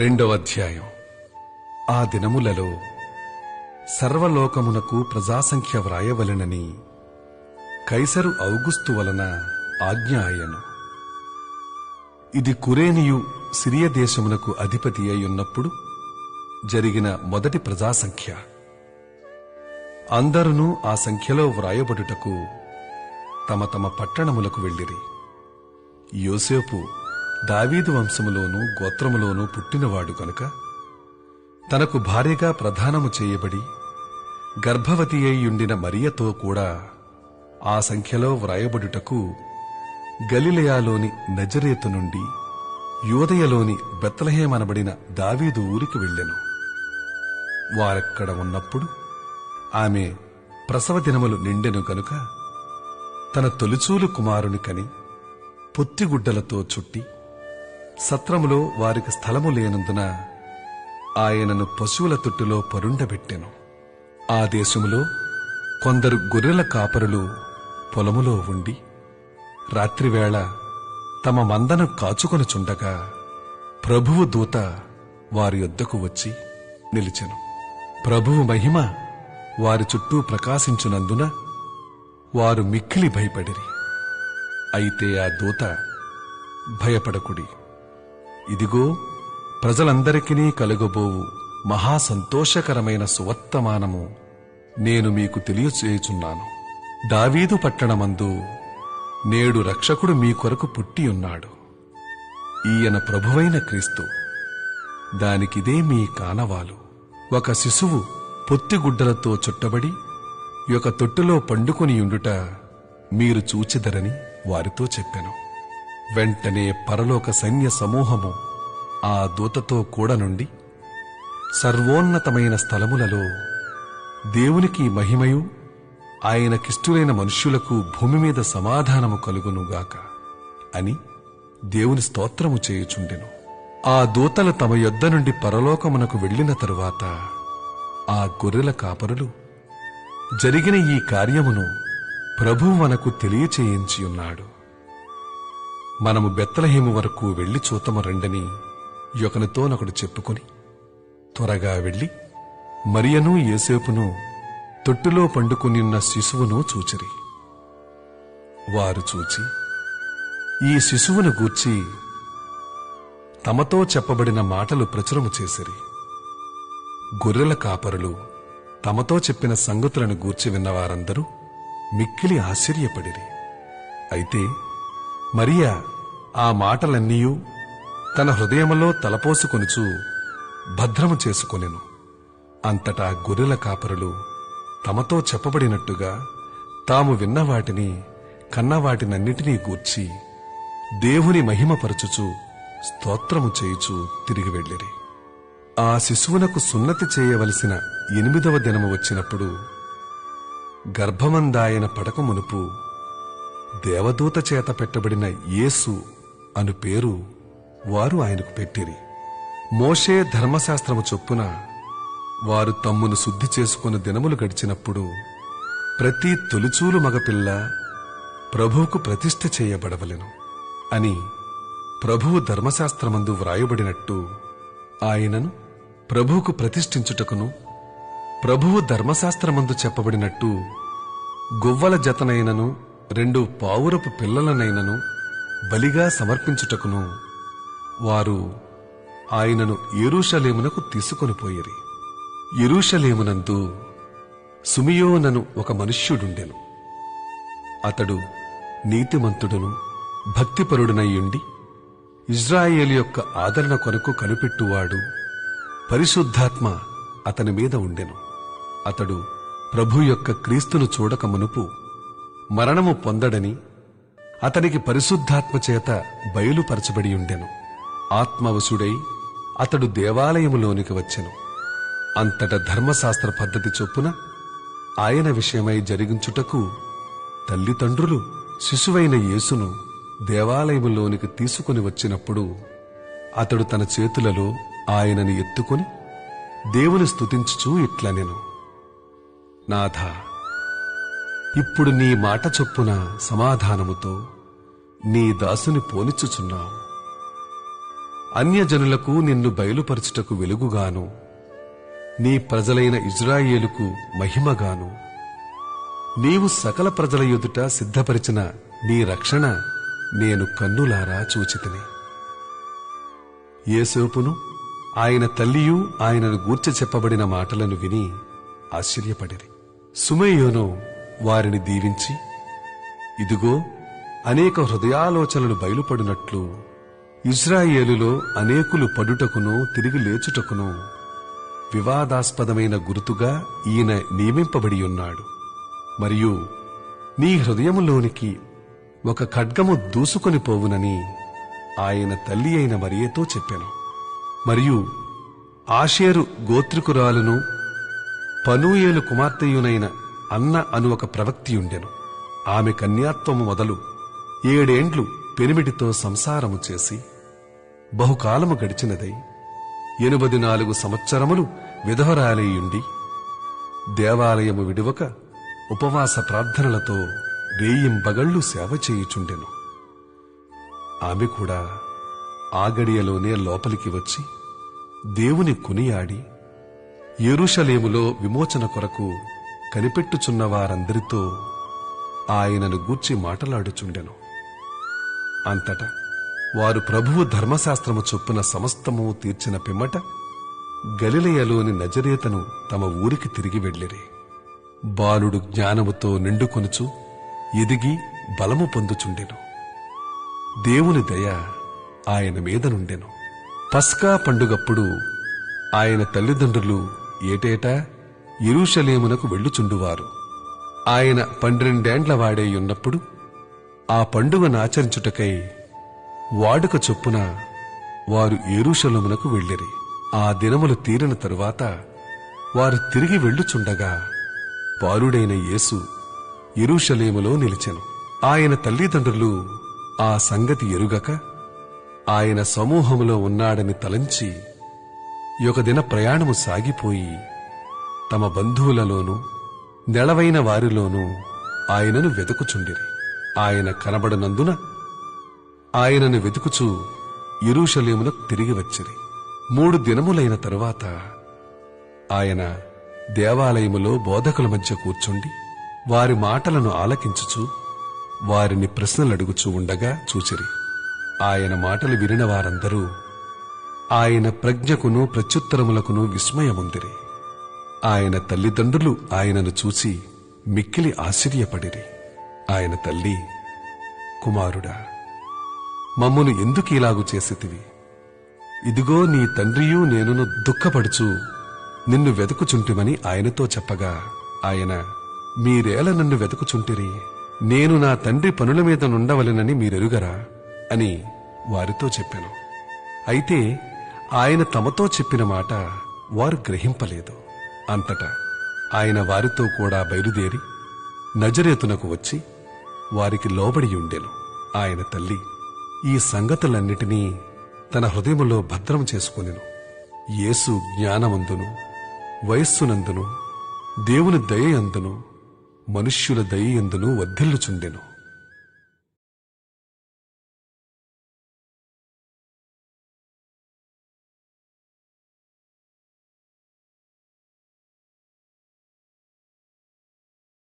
రెండవ అధ్యాయం ఆ దినములలో సర్వలోకమునకు ప్రజాసంఖ్య వ్రాయవలెనని కైసరు ఔగుస్తు వలన ఆజ్ఞ ఆయను. ఇది కురేనియు సిరియ దేశమునకు అధిపతి అయి ఉన్నప్పుడు జరిగిన మొదటి ప్రజాసంఖ్య. అందరునూ ఆ సంఖ్యలో వ్రాయబడుటకు తమ తమ పట్టణములకు వెళ్ళిరి. యోసేపు దావీదు వంశములోనూ గోత్రములోనూ పుట్టినవాడు కనుక తనకు భార్యగా ప్రధానము చేయబడి గర్భవతి అయ్యుండిన మరియతో కూడా ఆ సంఖ్యలో వ్రాయబడుటకు గలిలయాలోని నజరేతు నుండి యోదయలోని బెత్తలహేమనబడిన దావీదు ఊరికి వెళ్ళెను. వారక్కడ ఉన్నప్పుడు ఆమె ప్రసవ దినములు నిండెను కనుక తన తొలిచూలు కుమారుని కని పొత్తిగుడ్డలతో చుట్టి సత్రములో వారికి స్థలము లేనందున ఆయనను పశువుల తొట్టులో పరుండబెట్టెను. ఆ దేశములో కొందరు గొర్రెల కాపరులు పొలములో ఉండి రాత్రివేళ తమ మందను కాచుకొనుచుండగా ప్రభువు దూత వారి యొద్దకు వచ్చి నిలిచెను. ప్రభువు మహిమ వారి చుట్టూ ప్రకాశించునందున వారు మిక్కిలి భయపడిరి. అయితే ఆ దూత భయపడకుడి. ఇదిగో ప్రజలందరికీ కలుగబోవు మహా సంతోషకరమైన సువర్తమానము నేను మీకు తెలియచేయుచున్నాను. దావీదు పట్టణమందు నేడు రక్షకుడు మీ కొరకు పుట్టి ఉన్నాడు. ఈయన ప్రభువైన క్రీస్తు దానికిదే మీ కానవాలు. ఒక శిశువు పొత్తిగుడ్డలతో చుట్టబడి ఒక తొట్టులో పండుకొని ఉండుట మీరు చూచిదరని వారితో చెప్పాను. వెంటనే పరలోక సైన్య సమూహము ఆ దూతతో కూడా నుండి సర్వోన్నతమైన స్థలములలో దేవునికి మహిమయు ఆయనకిష్టులైన మనుష్యులకు భూమి మీద సమాధానము కలుగునుగాక అని దేవుని స్తోత్రము చేయుచుండెను. ఆ దూతలు తమ యొద్ద నుండి పరలోకమునకు వెళ్ళిన తరువాత ఆ గొర్రెల కాపరులు జరిగిన ఈ కార్యమును ప్రభువు మనకు తెలియచేయించి ఉన్నాడు మనము బెత్తలహేము వరకు వెళ్ళి చూతము రండని యొకనితోనొకడు చెప్పుకొని త్వరగా వెళ్ళి మరియను ఏసేపును తొట్టులో పండుకునిన్న శిశువును చూచిరి. వారు చూచి ఈ శిశువును గూర్చి తమతో చెప్పబడిన మాటలు ప్రచురము చేసిరి. గొర్రెల కాపరులు తమతో చెప్పిన సంగతులను గూర్చి విన్నవారందరూ మిక్కిలి ఆశ్చర్యపడిరి. అయితే మరియా ఆ మాటలన్నీయూ తన హృదయములో తలపోసుకొనుచు భద్రము చేసుకొనెను. అంతటా గొర్రెల కాపరులు తమతో చెప్పబడినట్టుగా తాము విన్న వాటిని కన్న గూర్చి దేవుని మహిమపరచుచు స్తోత్రము చేయుచు తిరిగి వెళ్ళిరి. ఆ శిశువునకు సున్నతి చేయవలసిన ఎనిమిదవ దినము వచ్చినప్పుడు గర్భమందాయన పడక మునుపు దేవదూత చేత పెట్టబడిన యేసు అను పేరు వారు ఆయనకు పెట్టిరి. మోషే ధర్మశాస్త్రము చొప్పున వారు తమ్మును శుద్ధి చేసుకుని దినములు గడిచినప్పుడు ప్రతి తొలిచూలు మగపిల్ల ప్రభువుకు ప్రతిష్ఠ చేయబడవలెను అని ప్రభువు ధర్మశాస్త్రమందు వ్రాయబడినట్టు ఆయనను ప్రభువుకు ప్రతిష్ఠించుటకును ప్రభువు ధర్మశాస్త్రమందు చెప్పబడినట్టు గువ్వల జతనైనను రెండు పావురపు పిల్లలనైనను బలిగా సమర్పించుటకును వారు ఆయనను ఎరుషలేమునకు తీసుకొని పోయిరి. సుమియోనను ఒక మనుష్యుడుండెను. అతడు నీతిమంతుడును భక్తిపరుడునయ్యుండి ఇజ్రాయేల్ యొక్క ఆదరణ కొరకు కనిపెట్టువాడు పరిశుద్ధాత్మ అతని మీద ఉండెను. అతడు ప్రభు యొక్క క్రీస్తును చూడక మునుపు మరణము పొందడని అతనికి పరిశుద్ధాత్మ చేత బయలుపరచబడి ఉండెను. ఆత్మవశుడై అతడు దేవాలయములోనికి వచ్చెను. అంతట ధర్మశాస్త్ర పద్ధతి చొప్పున ఆయన విషయమై జరిగించుటకు తల్లిదండ్రులు శిశువైన యేసును దేవాలయములోనికి తీసుకుని వచ్చినప్పుడు అతడు తన చేతులలో ఆయనని ఎత్తుకొని దేవుని స్తుతించుచూ ఇట్లనెను. నాథా ఇప్పుడు నీ మాట చొప్పున సమాధానముతో నీ దాసుని పోనిచ్చుచున్నావు. అన్యజనులకు నిన్ను బయలుపరచుటకు వెలుగుగాను నీ ప్రజలైన ఇజ్రాయేలుకు మహిమగాను నీవు సకల ప్రజల ఎదుట సిద్ధపరిచిన నీ రక్షణ నేను కన్నులారా చూచితిని. ఏసేపును ఆయన తల్లియు ఆయనను గూర్చి చెప్పబడిన మాటలను విని ఆశ్చర్యపడిరి. సుమయ్యోను వారిని దీవించి ఇదిగో అనేక హృదయాలోచనలు బయలుపడినట్లు ఇజ్రాయేలులో అనేకులు పడుటకును తిరిగి లేచుటకును వివాదాస్పదమైన గుర్తుగా ఈయన నియమింపబడి ఉన్నాడు. మరియు నీ హృదయములోనికి ఒక ఖడ్గము దూసుకొని పోవునని ఆయన తల్లి అయిన మరియతో చెప్పాను. మరియు ఆషేరు గోత్రికురాలును పనూయేలు కుమార్తెయునైన అన్న అను ఒక ప్రవక్తియుండెను ఆమె కన్యాత్వము మొదలు ఏడేండ్లు పెనిమిటితో సంసారము చేసి బహుకాలము గడిచినదై ఎనుబది నాలుగు సంవత్సరములు విధవరాలయ్యుండి దేవాలయము విడువక ఉపవాస ప్రార్థనలతో రేయింబగళ్ళు సేవ చేయుచుండెను. ఆమె కూడా ఆ గడియలోనే లోపలికి వచ్చి దేవుని కొనియాడి ఎరుషలేములో విమోచన కొరకు కనిపెట్టుచున్న వారందరితో ఆయనను గూర్చి మాటలాడుచుండెను. అంతటా వారు ప్రభువు ధర్మశాస్త్రము చొప్పున సమస్తము తీర్చిన పిమ్మట గలిలయలోని నజరేతను తమ ఊరికి తిరిగి వెళ్ళిరి. బాలుడు జ్ఞానముతో నిండుకొనుచు ఎదిగి బలము పొందుచుండెను. దేవుని దయ ఆయన మీద నుండెను. పస్కా పండుగప్పుడు ఆయన తల్లిదండ్రులు ఏటేటా? ఇరుషలేమునకు వెళ్ళుచుండువారు. ఆయన పన్నెండేండ్ల వాడేయున్నప్పుడు ఆ పండుగను ఆచరించుటకై వాడుక చొప్పున వారు ఎరుషలమునకు వెళ్ళిరి. ఆ దినములు తీరిన తరువాత వారు తిరిగి వెళ్ళుచుండగా బాలుడైన యేసు ఎరుషలేములో నిలిచెను. ఆయన తల్లిదండ్రులు ఆ సంగతి ఎరుగక ఆయన సమూహములో ఉన్నాడని తలంచి ఒకదిన ప్రయాణము సాగిపోయి తమ బంధువులలోనూ నెలవైన వారిలోనూ ఆయనను వెతుకుచుండిరి. ఆయన కనబడనందున ఆయనను వెతుకుచూ ఇరుషలేమునకు తిరిగి వచ్చిరి. మూడు దినములైన తరువాత ఆయన దేవాలయములో బోధకుల మధ్య కూర్చుండి వారి మాటలను ఆలకించుచు వారిని ప్రశ్నలడుగుచూ ఉండగా చూచిరి. ఆయన మాటలు వినిన వారందరూ ఆయన ప్రజ్ఞకును ప్రత్యుత్తరములకును విస్మయముందిరి. ఆయన తల్లిదండ్రులు ఆయనను చూసి మిక్కిలి ఆశ్చర్యపడిరి. ఆయన తల్లి కుమారుడా మమ్మును ఎందుకు ఇలాగు చేసితివి? ఇదిగో నీ తండ్రియు నేనును దుఃఖపడుచు నిన్ను వెతుకుచుంటిమని ఆయనతో చెప్పగా ఆయన మీరేల నన్ను వెతుకుచుంటిరి? నేను నా తండ్రి పనుల మీద నుండవలెనని మీరెరుగరా? అని వారితో చెప్పాను. అయితే ఆయన తమతో చెప్పిన మాట వారు గ్రహింపలేదు. అంతటా ఆయన వారితో కూడా బయలుదేరి నజరేతునకు వచ్చి వారికి లోబడి ఉండెను. ఆయన తల్లి ఈ సంగతులన్నిటినీ తన హృదయములో భద్రం చేసుకొనెను. యేసు జ్ఞానమందును వయస్సునందును దేవుని దయయందును మనుష్యుల దయయందును వర్ధిల్లుచుండెను.